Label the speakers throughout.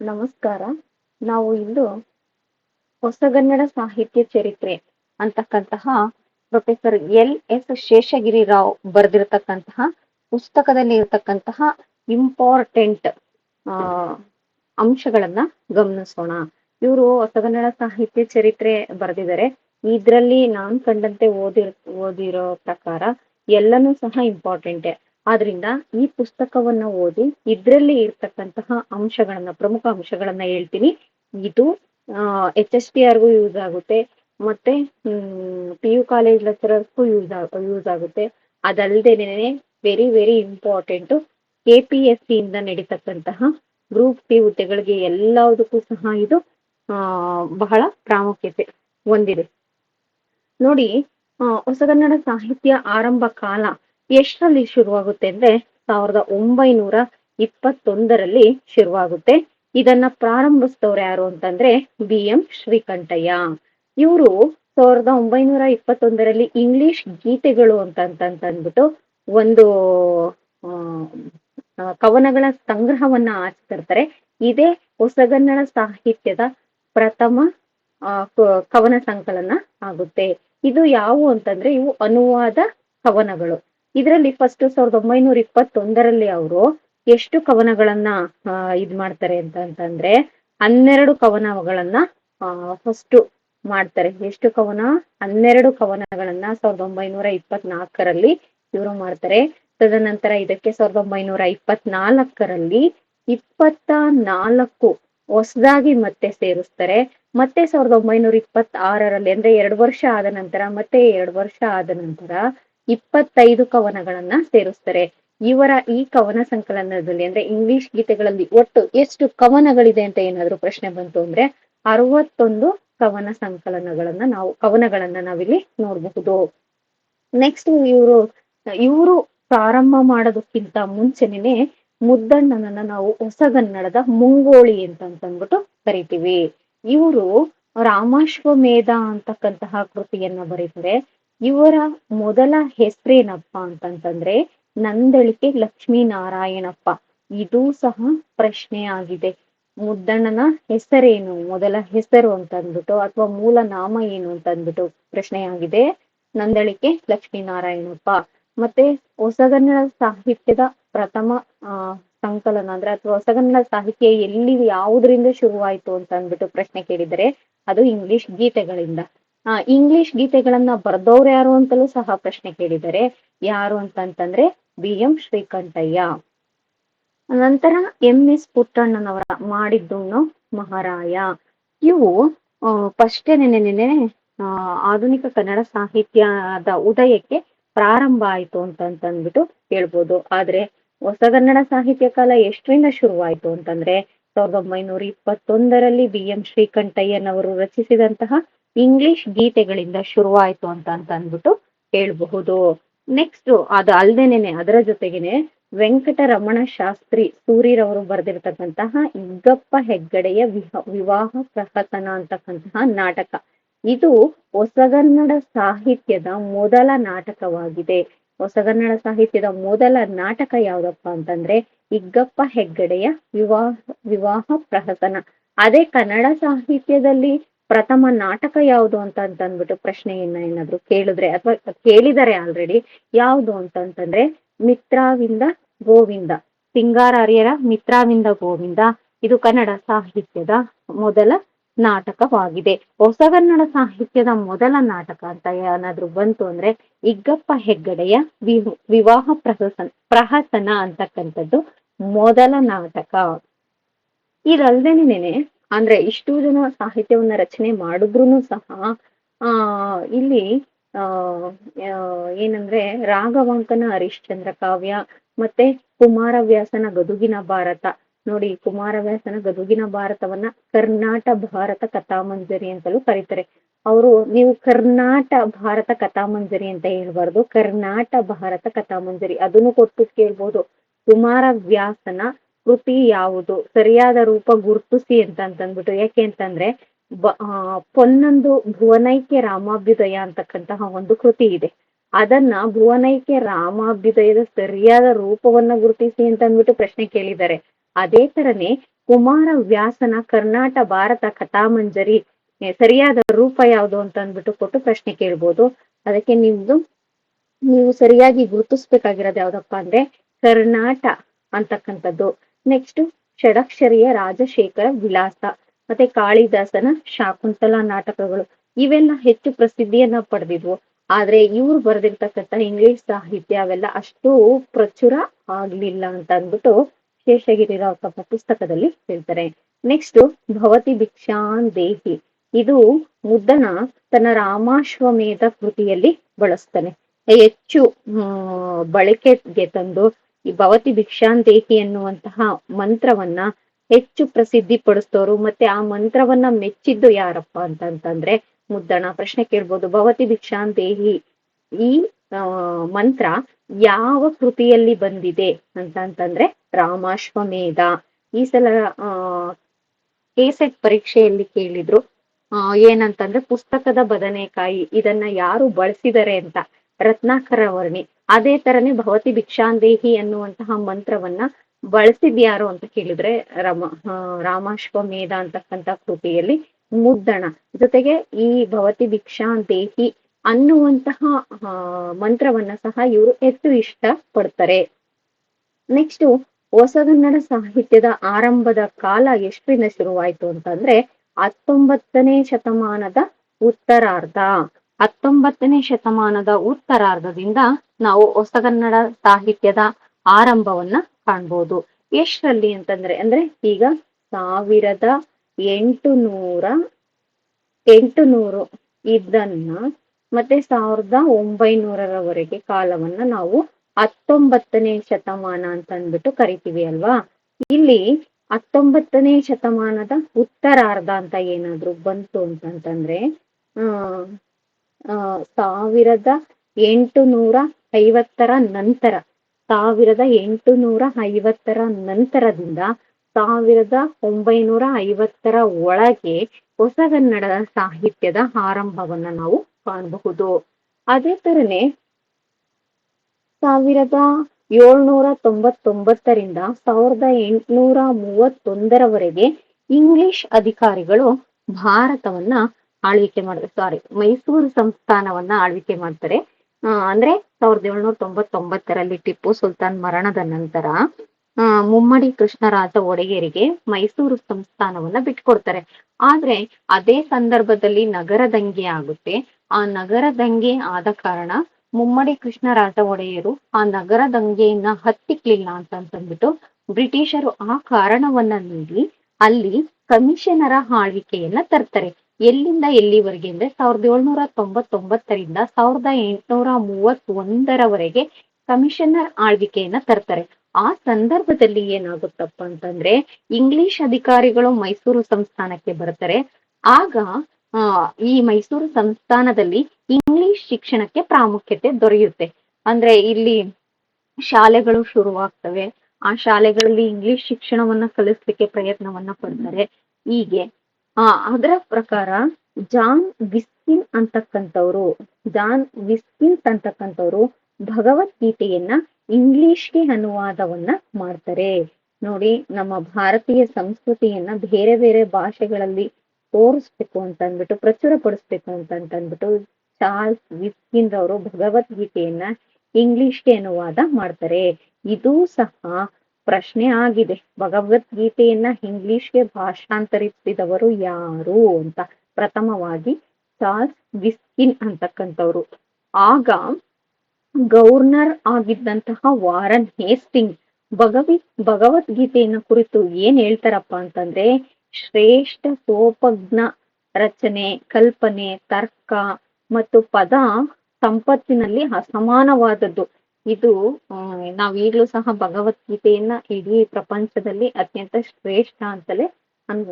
Speaker 1: ನಮಸ್ಕಾರ. ನಾವು ಇಂದು ಹೊಸಗನ್ನಡ ಸಾಹಿತ್ಯ ಚರಿತ್ರೆ ಅಂತಕ್ಕಂತಹ professor L S Sheshagiri Rao ಬರೆದಿರತಕ್ಕಂತಹ ಪುಸ್ತಕದಲ್ಲಿ ಇರತಕ್ಕಂತಹ ಇಂಪಾರ್ಟೆಂಟ್ ಅಂಶಗಳನ್ನ ಗಮನಿಸೋಣ. ಇವರು ಹೊಸಗನ್ನಡ ಸಾಹಿತ್ಯ ಚರಿತ್ರೆ ಬರೆದಿದ್ದಾರೆ. ಇದರಲ್ಲಿ ನಾನ್ ಕಂಡಂತೆ ಓದಿರ್, ಓದಿರೋ ಪ್ರಕಾರ ಎಲ್ಲನೂ ಸಹ ಇಂಪಾರ್ಟೆಂಟೇ. ಆದ್ರಿಂದ ಈ ಪುಸ್ತಕವನ್ನ ಓದಿ ಇದ್ರಲ್ಲಿ ಇರ್ತಕ್ಕಂತಹ ಅಂಶಗಳನ್ನ, ಪ್ರಮುಖ ಅಂಶಗಳನ್ನ ಹೇಳ್ತೀನಿ. ಇದು ಎಚ್ ಎಸ್ ಟಿ ಆರ್ಗೂ ಯೂಸ್ ಆಗುತ್ತೆ. ಮತ್ತೆ ಪಿ ಯು ಕಾಲೇಜ್ ಲೆಕ್ಚರರ್ಸ್ಗೂ ಯೂಸ್ ಯೂಸ್ ಆಗುತ್ತೆ. ಅದಲ್ದೇನೆ very very important K P S C ಇಂದ ನಡೀತಕ್ಕಂತಹ ಗ್ರೂಪ್ ಸಿ ಹುದ್ದೆಗಳಿಗೆ ಎಲ್ಲದಕ್ಕೂ ಸಹ ಇದು ಬಹಳ ಪ್ರಾಮುಖ್ಯತೆ ಹೊಂದಿದೆ. ನೋಡಿ ಹೊಸಗನ್ನಡ ಸಾಹಿತ್ಯ ಆರಂಭ ಕಾಲ ಎಷ್ಟರಲ್ಲಿ ಶುರುವಾಗುತ್ತೆ ಅಂದ್ರೆ ಸಾವಿರದ ಒಂಬೈನೂರ ಇಪ್ಪತ್ತೊಂದರಲ್ಲಿ ಶುರುವಾಗುತ್ತೆ. ಇದನ್ನ ಪ್ರಾರಂಭಿಸಿದವ್ರು ಯಾರು ಅಂತಂದ್ರೆ ಬಿ ಎಂ ಶ್ರೀಕಂಠಯ್ಯ. ಇವರು ಸಾವಿರದ ಒಂಬೈನೂರ ಇಪ್ಪತ್ತೊಂದರಲ್ಲಿ ಇಂಗ್ಲಿಷ್ ಗೀತೆಗಳು ಅಂತ ಅಂದ್ಬಿಟ್ಟು ಒಂದು ಕವನಗಳ ಸಂಗ್ರಹವನ್ನ ಆಚರಿಸ್ತಾರೆ ಇದೇ ಹೊಸಗನ್ನಡ ಸಾಹಿತ್ಯದ ಪ್ರಥಮ ಕವನ ಸಂಕಲನ ಆಗುತ್ತೆ. ಇದು ಯಾವು ಅಂತಂದ್ರೆ ಇವು ಅನುವಾದ ಕವನಗಳು. ಇದರಲ್ಲಿ ಫಸ್ಟ್ ಸಾವಿರದ ಒಂಬೈನೂರ ಇಪ್ಪತ್ತೊಂದರಲ್ಲಿ ಅವರು ಎಷ್ಟು ಕವನಗಳನ್ನ ಇದು ಮಾಡ್ತಾರೆ ಅಂತ ಅಂತಂದ್ರೆ ಹನ್ನೆರಡು ಕವನಗಳನ್ನ ಫಸ್ಟ್ ಮಾಡ್ತಾರೆ. ಎಷ್ಟು ಕವನ? ಹನ್ನೆರಡು ಕವನಗಳನ್ನ ಸಾವಿರದ ಒಂಬೈನೂರ ಇಪ್ಪತ್ನಾಲ್ಕರಲ್ಲಿ ಇವರು ಮಾಡ್ತಾರೆ. ತದನಂತರ ಇದಕ್ಕೆ ಸಾವಿರದ ಒಂಬೈನೂರ ಇಪ್ಪತ್ನಾಲ್ಕರಲ್ಲಿ ಇಪ್ಪತ್ತ ನಾಲ್ಕು ಹೊಸದಾಗಿ ಮತ್ತೆ ಸೇರಿಸ್ತಾರೆ. ಮತ್ತೆ ಸಾವಿರದ ಒಂಬೈನೂರ ಇಪ್ಪತ್ತಾರರಲ್ಲಿ, ಅಂದ್ರೆ ಎರಡು ವರ್ಷ ಆದ ನಂತರ, ಮತ್ತೆ ಎರಡು ವರ್ಷ ಆದ ನಂತರ ಇಪ್ಪತ್ತೈದು ಕವನಗಳನ್ನ ಸೇರಿಸ್ತಾರೆ. ಇವರ ಈ ಕವನ ಸಂಕಲನದಲ್ಲಿ ಅಂದ್ರೆ ಇಂಗ್ಲಿಷ್ ಗೀತೆಗಳಲ್ಲಿ ಒಟ್ಟು ಎಷ್ಟು ಕವನಗಳಿದೆ ಅಂತ ಏನಾದ್ರು ಪ್ರಶ್ನೆ ಬಂತು ಅಂದ್ರೆ ಅರವತ್ತೊಂದು ಕವನ ಸಂಕಲನಗಳನ್ನ ನಾವು, ಕವನಗಳನ್ನ ನಾವಿಲ್ಲಿ ನೋಡಬಹುದು. ನೆಕ್ಸ್ಟ್ ಇವರು ಇವರು ಪ್ರಾರಂಭ ಮಾಡೋದಕ್ಕಿಂತ ಮುಂಚೆನೆ ಮುದ್ದಣ್ಣನನ್ನ ನಾವು ಹೊಸಗನ್ನಡದ ಮುಂಗೋಳಿ ಅಂತ ಅಂದ್ಬಿಟ್ಟು ಕರಿತೀವಿ ಇವರು ರಾಮಾಶ್ವಮೇಧ ಅಂತಕ್ಕಂತಹ ಕೃತಿಯನ್ನ ಬರೀತಾರೆ. ಇವರ ಮೊದಲ ಹೆಸರೇನಪ್ಪ ಅಂತಂತಂದ್ರೆ ನಂದಳಿಕೆ ಲಕ್ಷ್ಮೀನಾರಾಯಣಪ್ಪ. ಇದು ಸಹ ಪ್ರಶ್ನೆ ಆಗಿದೆ. ಮುದ್ದಣ್ಣನ ಹೆಸರೇನು? ಮೊದಲ ಹೆಸರು ಅಂತ ಅಂದ್ಬಿಟ್ಟು ಅಥವಾ ಮೂಲ ನಾಮ ಏನು ಅಂತ ಅಂದ್ಬಿಟ್ಟು ಪ್ರಶ್ನೆ ಆಗಿದೆ. ನಂದಳಿಕೆ ಲಕ್ಷ್ಮೀನಾರಾಯಣಪ್ಪ. ಮತ್ತೆ ಹೊಸಗನ್ನಡ ಸಾಹಿತ್ಯದ ಪ್ರಥಮ ಸಂಕಲನ ಅಂದ್ರೆ ಅಥವಾ ಹೊಸಗನ್ನಡ ಸಾಹಿತ್ಯ ಎಲ್ಲಿ, ಯಾವುದರಿಂದ ಶುರುವಾಯ್ತು ಅಂತ ಅಂದ್ಬಿಟ್ಟು ಪ್ರಶ್ನೆ ಕೇಳಿದರೆ ಅದು ಇಂಗ್ಲಿಷ್ ಗೀತೆಗಳಿಂದ. ಇಂಗ್ಲಿಷ್ ಗೀತೆಗಳನ್ನ ಬರೆದವ್ರು ಯಾರು ಅಂತಲೂ ಸಹ ಪ್ರಶ್ನೆ ಕೇಳಿದ್ದಾರೆ ಯಾರು ಅಂತಂತಂದ್ರೆ ಬಿ ಎಂ ಶ್ರೀಕಂಠಯ್ಯ. ನಂತರ ಎಂ ಎಸ್ ಪುಟ್ಟಣ್ಣನವರ ಮಾಡಿದ್ದುಣ್ಣು ಮಹಾರಾಯ. ಇವು ಫಸ್ಟ್ ನೆನೆ ಆಧುನಿಕ ಕನ್ನಡ ಸಾಹಿತ್ಯದ ಉದಯಕ್ಕೆ ಪ್ರಾರಂಭ ಆಯ್ತು ಅಂತಂತಂದ್ಬಿಟ್ಟು ಹೇಳ್ಬೋದು. ಆದ್ರೆ ಹೊಸಗನ್ನಡ ಸಾಹಿತ್ಯ ಕಾಲ ಎಷ್ಟರಿಂದ ಶುರುವಾಯಿತು ಅಂತಂದ್ರೆ ಸಾವಿರದ ಒಂಬೈನೂರ ಇಪ್ಪತ್ತೊಂದರಲ್ಲಿ ಬಿ ಎಂ ಶ್ರೀಕಂಠಯ್ಯನವರು ರಚಿಸಿದಂತಹ ಇಂಗ್ಲಿಷ್ ಗೀತೆಗಳಿಂದ ಶುರುವಾಯಿತು ಅಂತ ಅಂತ ಅಂದ್ಬಿಟ್ಟು ಹೇಳ್ಬಹುದು. ನೆಕ್ಸ್ಟ್ ಅದು ಅಲ್ದೇನೆ ಅದರ ಜೊತೆಗೇನೆ ವೆಂಕಟರಮಣ ಶಾಸ್ತ್ರಿ ಸೂರಿರವರು ಬರೆದಿರ್ತಕ್ಕಂತಹ ಇಗ್ಗಪ್ಪ ಹೆಗ್ಗಡೆಯ ವಿಹ, ವಿವಾಹ ಪ್ರಹಸನ ಅಂತಕ್ಕಂತಹ ನಾಟಕ. ಇದು ಹೊಸಗನ್ನಡ ಸಾಹಿತ್ಯದ ಮೊದಲ ನಾಟಕವಾಗಿದೆ. ಹೊಸಗನ್ನಡ ಸಾಹಿತ್ಯದ ಮೊದಲ ನಾಟಕ ಯಾವ್ದಪ್ಪ ಅಂತಂದ್ರೆ ಇಗ್ಗಪ್ಪ ಹೆಗ್ಗಡೆಯ ವಿವಾಹ ವಿವಾಹ ಪ್ರಹಸನ ಅದೇ ಕನ್ನಡ ಸಾಹಿತ್ಯದಲ್ಲಿ ಪ್ರಥಮ ನಾಟಕ ಯಾವುದು ಅಂತ ಅಂತಂದ್ಬಿಟ್ಟು ಪ್ರಶ್ನೆಯನ್ನ ಏನಾದ್ರು ಕೇಳಿದ್ರೆ ಅಥವಾ ಕೇಳಿದರೆ ಆಲ್ರೆಡಿ ಯಾವುದು ಅಂತಂತಂದ್ರೆ ಮಿತ್ರಾವಿಂದ ಗೋವಿಂದ, ಸಿಂಗಾರಾರ್ಯರ ಮಿತ್ರಾವಿಂದ ಗೋವಿಂದ. ಇದು ಕನ್ನಡ ಸಾಹಿತ್ಯದ ಮೊದಲ ನಾಟಕವಾಗಿದೆ. ಹೊಸಗನ್ನಡ ಸಾಹಿತ್ಯದ ಮೊದಲ ನಾಟಕ ಅಂತ ಏನಾದ್ರು ಬಂತು ಅಂದ್ರೆ ಇಗ್ಗಪ್ಪ ಹೆಗ್ಗಡೆಯ ವಿವಾಹ ಪ್ರಹಸನ ಪ್ರಹಸನ ಅಂತಕ್ಕಂಥದ್ದು ಮೊದಲ ನಾಟಕ. ಇದಲ್ದೇನೆ ಅಂದ್ರೆ ಇಷ್ಟು ಜನ ಸಾಹಿತ್ಯವನ್ನ ರಚನೆ ಮಾಡಿದ್ರು ಸಹ, ಆ, ಇಲ್ಲಿ ಆ, ಏನಂದ್ರೆ ರಾಘವಾಂಕನ ಹರಿಶ್ಚಂದ್ರ ಕಾವ್ಯ ಮತ್ತೆ ಕುಮಾರವ್ಯಾಸನ ಗದುಗಿನ ಭಾರತ. ನೋಡಿ, ಕುಮಾರವ್ಯಾಸನ ಗದುಗಿನ ಭಾರತವನ್ನ ಕರ್ನಾಟ ಭಾರತ ಕಥಾಮಂಜರಿ ಅಂತಲೂ ಕರೀತಾರೆ. ಅವರು, ನೀವು ಕರ್ನಾಟ ಭಾರತ ಕಥಾಮಂಜರಿ ಅಂತ ಹೇಳ್ಬಾರ್ದು. ಕರ್ನಾಟ ಭಾರತ ಕಥಾಮಂಜರಿ. ಅದನ್ನು ಕೊಟ್ಟು ಕೇಳ್ಬೋದು. ಕುಮಾರವ್ಯಾಸನ ಕೃತಿ ಯಾವುದು? ಸರಿಯಾದ ರೂಪ ಗುರುತಿಸಿ ಅಂತ ಅಂತಂದ್ಬಿಟ್ಟು ಯಾಕೆ ಅಂತಂದ್ರೆ, ಬ- ಪೊನ್ನೊಂದು ಭುವನೈಕ್ಯ ರಾಮಾಭ್ಯುದಯ ಅಂತಕ್ಕಂತಹ ಒಂದು ಕೃತಿ ಇದೆ. ಅದನ್ನ ಭುವನೈಕ್ಯ ರಾಮಾಭ್ಯುದಯದ ಸರಿಯಾದ ರೂಪವನ್ನ ಗುರುತಿಸಿ ಅಂತ ಅಂದ್ಬಿಟ್ಟು ಪ್ರಶ್ನೆ ಕೇಳಿದ್ದಾರೆ. ಅದೇ ತರನೇ ಕುಮಾರ ವ್ಯಾಸನ ಕರ್ನಾಟ ಭಾರತ ಕಥಾಮಂಜರಿ ಸರಿಯಾದ ರೂಪ ಯಾವುದು ಅಂತ ಅಂದ್ಬಿಟ್ಟು ಕೊಟ್ಟು ಪ್ರಶ್ನೆ ಕೇಳ್ಬೋದು. ಅದಕ್ಕೆ ನಿಮ್ದು, ನೀವು ಸರಿಯಾಗಿ ಗುರುತಿಸ್ಬೇಕಾಗಿರೋದು ಯಾವ್ದಪ್ಪ ಅಂದ್ರೆ, ಕರ್ನಾಟ ಅಂತಕ್ಕಂಥದ್ದು. ನೆಕ್ಸ್ಟ್ ಷಡಕ್ಷರಿಯ ರಾಜಶೇಖರ ವಿಲಾಸ ಮತ್ತೆ ಕಾಳಿದಾಸನ ಶಾಕುಂತಲ ನಾಟಕಗಳು. ಇವೆಲ್ಲ ಹೆಚ್ಚು ಪ್ರಸಿದ್ಧಿಯನ್ನ ಪಡೆದಿದ್ವು. ಆದ್ರೆ ಇವ್ರು ಬರೆದಿರ್ತಕ್ಕಂಥ ಇಂಗ್ಲಿಷ್ ಸಾಹಿತ್ಯ ಅವೆಲ್ಲ ಅಷ್ಟು ಪ್ರಚುರ ಆಗ್ಲಿಲ್ಲ ಅಂತ ಅಂದ್ಬಿಟ್ಟು ಶೇಷಗಿರಿ ರಾವ್ ತಮ್ಮ ಪುಸ್ತಕದಲ್ಲಿ ಹೇಳ್ತಾರೆ. ನೆಕ್ಸ್ಟ್ ಭವತಿ ಭಿಕ್ಷಾನ್ ದೇಹಿ. ಇದು ಮುದ್ದನ ತನ್ನ ರಾಮಾಶ್ವಮೇಧ ಕೃತಿಯಲ್ಲಿ ಬಳಸ್ತಾನೆ. ಹೆಚ್ಚು ಬಳಕೆಗೆ ತಂದು ಈ ಭವತಿ ಭಿಕ್ಷಾಂತೇಹಿ ದೇಹಿ ಎನ್ನುವಂತಹ ಮಂತ್ರವನ್ನ ಹೆಚ್ಚು ಪ್ರಸಿದ್ಧಿ ಪಡಿಸ್ತೋರು ಮತ್ತೆ ಆ ಮಂತ್ರವನ್ನ ಮೆಚ್ಚಿದ್ದು ಯಾರಪ್ಪ ಅಂತಂತಂದ್ರೆ ಮುದ್ದಣ. ಪ್ರಶ್ನೆ ಕೇಳ್ಬೋದು. ಭವತಿ ಭಿಕ್ಷಾಂತೇಹಿ ಈ ಮಂತ್ರ ಯಾವ ಕೃತಿಯಲ್ಲಿ ಬಂದಿದೆ ಅಂತಂತಂದ್ರೆ ರಾಮಾಶ್ವಮೇಧ. ಈ ಸಲ, ಆ, ಕೆಸೆಟ್ ಪರೀಕ್ಷೆಯಲ್ಲಿ ಕೇಳಿದ್ರು. ಏನಂತಂದ್ರೆ ಪುಸ್ತಕದ ಬದನೆಕಾಯಿ. ಇದನ್ನ ಯಾರು ಬಳಸಿದರೆ ಅಂತ ರತ್ನಾಕರ ವರ್ಣಿ. ಅದೇ ತರನೇ ಭವತಿ ಭಿಕ್ಷಾಂದೇಹಿ ಅನ್ನುವಂತಹ ಮಂತ್ರವನ್ನ ಬಳಸಿದ್ಯಾರು ಅಂತ ಕೇಳಿದ್ರೆ ರಾಮ ರಾಮಾಶ್ವ ರಾಮಾಶ್ವಮೇಧ ಅಂತಕ್ಕಂಥ ಕೃತಿಯಲ್ಲಿ ಮುದ್ದಣ. ಜೊತೆಗೆ ಈ ಭವತಿ ಭಿಕ್ಷಾಂದೇಹಿ ಅನ್ನುವಂತಹ ಮಂತ್ರವನ್ನ ಸಹ ಇವರು ಹೆಚ್ಚು ಇಷ್ಟ ಪಡ್ತಾರೆ. ನೆಕ್ಸ್ಟ್ ಹೊಸಗನ್ನಡ ಸಾಹಿತ್ಯದ ಆರಂಭದ ಕಾಲ ಎಷ್ಟರಿಂದ ಶುರುವಾಯಿತು ಅಂತಂದ್ರೆ ಹತ್ತೊಂಬತ್ತನೇ ಶತಮಾನದ ಉತ್ತರಾರ್ಧ. ಹತ್ತೊಂಬತ್ತನೇ ಶತಮಾನದ ಉತ್ತರಾರ್ಧದಿಂದ ನಾವು ಹೊಸಗನ್ನಡ ಸಾಹಿತ್ಯದ ಆರಂಭವನ್ನ ಕಾಣ್ಬೋದು. ಎಷ್ಟರಲ್ಲಿ ಅಂತಂದ್ರೆ ಅಂದ್ರೆ ಈಗ ಸಾವಿರದ ಎಂಟು ನೂರ ಎಂಟು ನೂರು ಇದನ್ನ ಮತ್ತೆ ಸಾವಿರದ ಒಂಬೈನೂರರವರೆಗೆ ಕಾಲವನ್ನ ನಾವು ಹತ್ತೊಂಬತ್ತನೇ ಶತಮಾನ ಅಂತ ಅಂದ್ಬಿಟ್ಟು ಕರಿತೀವಿ ಅಲ್ವಾ? ಇಲ್ಲಿ ಹತ್ತೊಂಬತ್ತನೇ ಶತಮಾನದ ಉತ್ತರಾರ್ಧ ಅಂತ ಏನಾದ್ರು ಬಂತು ಅಂತಂದ್ರೆ ಆ ಆ, ಸಾವಿರದ ಎಂಟು ನೂರ ಐವತ್ತರ ನಂತರ, ಸಾವಿರದ ಎಂಟು ನೂರ ಐವತ್ತರ ನಂತರದಿಂದ ಸಾವಿರದ ಒಂಬೈನೂರ ಐವತ್ತರ ಒಳಗೆ ಹೊಸಗನ್ನಡ ಸಾಹಿತ್ಯದ ಆರಂಭವನ್ನ ನಾವು ಕಾಣಬಹುದು. ಅದೇ ತರನೇ ಸಾವಿರದ ಏಳ್ನೂರ ತೊಂಬತ್ತೊಂಬತ್ತರಿಂದ ಸಾವಿರದ ಎಂಟುನೂರ ಮೂವತ್ತೊಂದರವರೆಗೆ ಇಂಗ್ಲಿಷ್ ಅಧಿಕಾರಿಗಳು ಭಾರತವನ್ನ ಆಳ್ವಿಕೆ ಮಾಡ್ತಾರೆ ಸಾರಿ ಮೈಸೂರು ಸಂಸ್ಥಾನವನ್ನ ಆಳ್ವಿಕೆ ಮಾಡ್ತಾರೆ. ಅಂದ್ರೆ ಸಾವಿರದ ಏಳ್ನೂರ ತೊಂಬತ್ತೊಂಬತ್ತರಲ್ಲಿ ಟಿಪ್ಪು ಸುಲ್ತಾನ್ ಮರಣದ ನಂತರ ಮುಮ್ಮಡಿ ಕೃಷ್ಣರಾಜ ಒಡೆಯರಿಗೆ ಮೈಸೂರು ಸಂಸ್ಥಾನವನ್ನ ಬಿಟ್ಕೊಡ್ತಾರೆ. ಆದ್ರೆ ಅದೇ ಸಂದರ್ಭದಲ್ಲಿ ನಗರ ದಂಗೆ ಆಗುತ್ತೆ. ಆ ನಗರ ದಂಗೆ ಆದ ಕಾರಣ ಮುಮ್ಮಡಿ ಕೃಷ್ಣರಾಜ ಒಡೆಯರು ಆ ನಗರ ದಂಗೆಯನ್ನ ಹತ್ತಿಕ್ಲಿಲ್ಲ ಅಂತಂದ್ಬಿಟ್ಟು ಬ್ರಿಟಿಷರು ಆ ಕಾರಣವನ್ನ ನೀಡಿ ಅಲ್ಲಿ ಕಮಿಷನರ ಆಳ್ವಿಕೆಯನ್ನ ತರ್ತಾರೆ. ಎಲ್ಲಿಂದ ಎಲ್ಲಿವರೆಗೆ ಅಂದ್ರೆ ಸಾವಿರದ ಏಳ್ನೂರ ತೊಂಬತ್ತೊಂಬತ್ತರಿಂದ ಸಾವಿರದ ಎಂಟುನೂರ ಮೂವತ್ತೊಂದರವರೆಗೆ ಕಮಿಷನರ್ ಆಳ್ವಿಕೆಯನ್ನ ತರ್ತಾರೆ. ಆ ಸಂದರ್ಭದಲ್ಲಿ ಏನಾಗುತ್ತಪ್ಪ ಅಂತಂದ್ರೆ ಇಂಗ್ಲಿಷ್ ಅಧಿಕಾರಿಗಳು ಮೈಸೂರು ಸಂಸ್ಥಾನಕ್ಕೆ ಬರ್ತಾರೆ. ಆಗ ಈ ಮೈಸೂರು ಸಂಸ್ಥಾನದಲ್ಲಿ ಇಂಗ್ಲಿಷ್ ಶಿಕ್ಷಣಕ್ಕೆ ಪ್ರಾಮುಖ್ಯತೆ ದೊರೆಯುತ್ತೆ. ಅಂದ್ರೆ ಇಲ್ಲಿ ಶಾಲೆಗಳು ಶುರುವಾಗ್ತವೆ. ಆ ಶಾಲೆಗಳಲ್ಲಿ ಇಂಗ್ಲಿಷ್ ಶಿಕ್ಷಣವನ್ನ ಕಲಿಸ್ಲಿಕ್ಕೆ ಪ್ರಯತ್ನವನ್ನ ಪಡ್ತಾರೆ. ಹೀಗೆ. ಆ, ಅದರ ಪ್ರಕಾರ ಜಾನ್ ವಿಸ್ಕಿನ್ ಅಂತಕ್ಕಂಥವ್ರು, ಜಾನ್ ವಿಸ್ಕಿನ್ಸ್ ಅಂತಕ್ಕಂಥವ್ರು ಭಗವದ್ಗೀತೆಯನ್ನ ಇಂಗ್ಲಿಷ್ಗೆ ಅನುವಾದವನ್ನ ಮಾಡ್ತಾರೆ. ನೋಡಿ, ನಮ್ಮ ಭಾರತೀಯ ಸಂಸ್ಕೃತಿಯನ್ನ ಬೇರೆ ಬೇರೆ ಭಾಷೆಗಳಲ್ಲಿ ತೋರಿಸ್ಬೇಕು ಅಂತ ಅಂದ್ಬಿಟ್ಟು ಪ್ರಚುರ ಪಡಿಸ್ಬೇಕು ಅಂತ ಅಂದ್ಬಿಟ್ಟು ಚಾರ್ಲ್ಸ್ ವಿಸ್ಕಿನ್ ರವರು ಭಗವದ್ಗೀತೆಯನ್ನ ಇಂಗ್ಲಿಷ್ಗೆ ಅನುವಾದ ಮಾಡ್ತಾರೆ. ಇದು ಸಹ ಪ್ರಶ್ನೆ ಆಗಿದೆ. ಭಗವದ್ಗೀತೆಯನ್ನ ಇಂಗ್ಲಿಷ್ಗೆ ಭಾಷಾಂತರಿಸಿದವರು ಯಾರು ಅಂತ. ಪ್ರಥಮವಾಗಿ ಚಾರ್ಲ್ಸ್ ವಿಸ್ಕಿನ್ ಅಂತಕ್ಕಂಥವ್ರು. ಆಗ ಗವರ್ನರ್ ಆಗಿದ್ದಂತಹ ವಾರನ್ ಹೇಸ್ಟಿಂಗ್ ಭಗವಿ, ಭಗವದ್ಗೀತೆಯನ್ನ ಕುರಿತು ಏನ್ ಹೇಳ್ತಾರಪ್ಪ ಅಂತಂದ್ರೆ, ಶ್ರೇಷ್ಠ ಸೋಪಜ್ಞ ರಚನೆ, ಕಲ್ಪನೆ, ತರ್ಕ ಮತ್ತು ಪದ ಸಂಪತ್ತಿನಲ್ಲಿ ಅಸಮಾನವಾದದ್ದು. ಇದು ನಾವು ಈಗಲೂ ಸಹ ಭಗವದ್ಗೀತೆಯನ್ನ ಇಡೀ ಪ್ರಪಂಚದಲ್ಲಿ ಅತ್ಯಂತ ಶ್ರೇಷ್ಠ ಅಂತಲೇ ಅನ್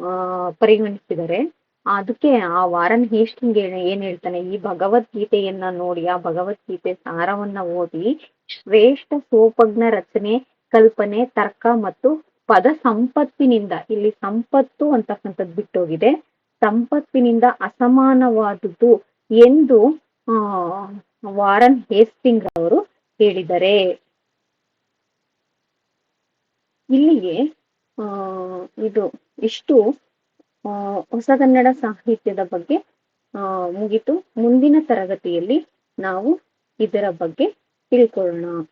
Speaker 1: ಪರಿಗಣಿಸಿದರೆ, ಅದಕ್ಕೆ ಆ ವಾರನ್ ಹೇಸ್ಟಿಂಗ್ ಏನ್- ಏನ್ ಹೇಳ್ತಾನೆ, ಈ ಭಗವದ್ಗೀತೆಯನ್ನ ನೋಡಿ, ಆ ಭಗವದ್ಗೀತೆ ಸಾರವನ್ನ ಓದಿ, ಶ್ರೇಷ್ಠ ಸೋಪಜ್ಞ ರಚನೆ, ಕಲ್ಪನೆ, ತರ್ಕ ಮತ್ತು ಪದ ಸಂಪತ್ತಿನಿಂದ, ಇಲ್ಲಿ ಸಂಪತ್ತು ಅಂತಕ್ಕಂಥದ್ದು ಬಿಟ್ಟೋಗಿದೆ. ಸಂಪತ್ತಿನಿಂದ ಅಸಮಾನವಾದದ್ದು ಎಂದು, ಆ, ವಾರನ್ ಹೇಸ್ಟಿಂಗ್ ಅವರು ಹೇಳಿದ್ದಾರೆ ಇಲ್ಲಿಗೆ, ಆ, ಇದು ಇಷ್ಟು, ಆ ಹೊಸಗನ್ನಡ ಸಾಹಿತ್ಯದ ಬಗ್ಗೆ, ಆ, ಮುಗಿತು. ಮುಂದಿನ ತರಗತಿಯಲ್ಲಿ ನಾವು ಇದರ ಬಗ್ಗೆ ತಿಳ್ಕೊಳ್ಳೋಣ.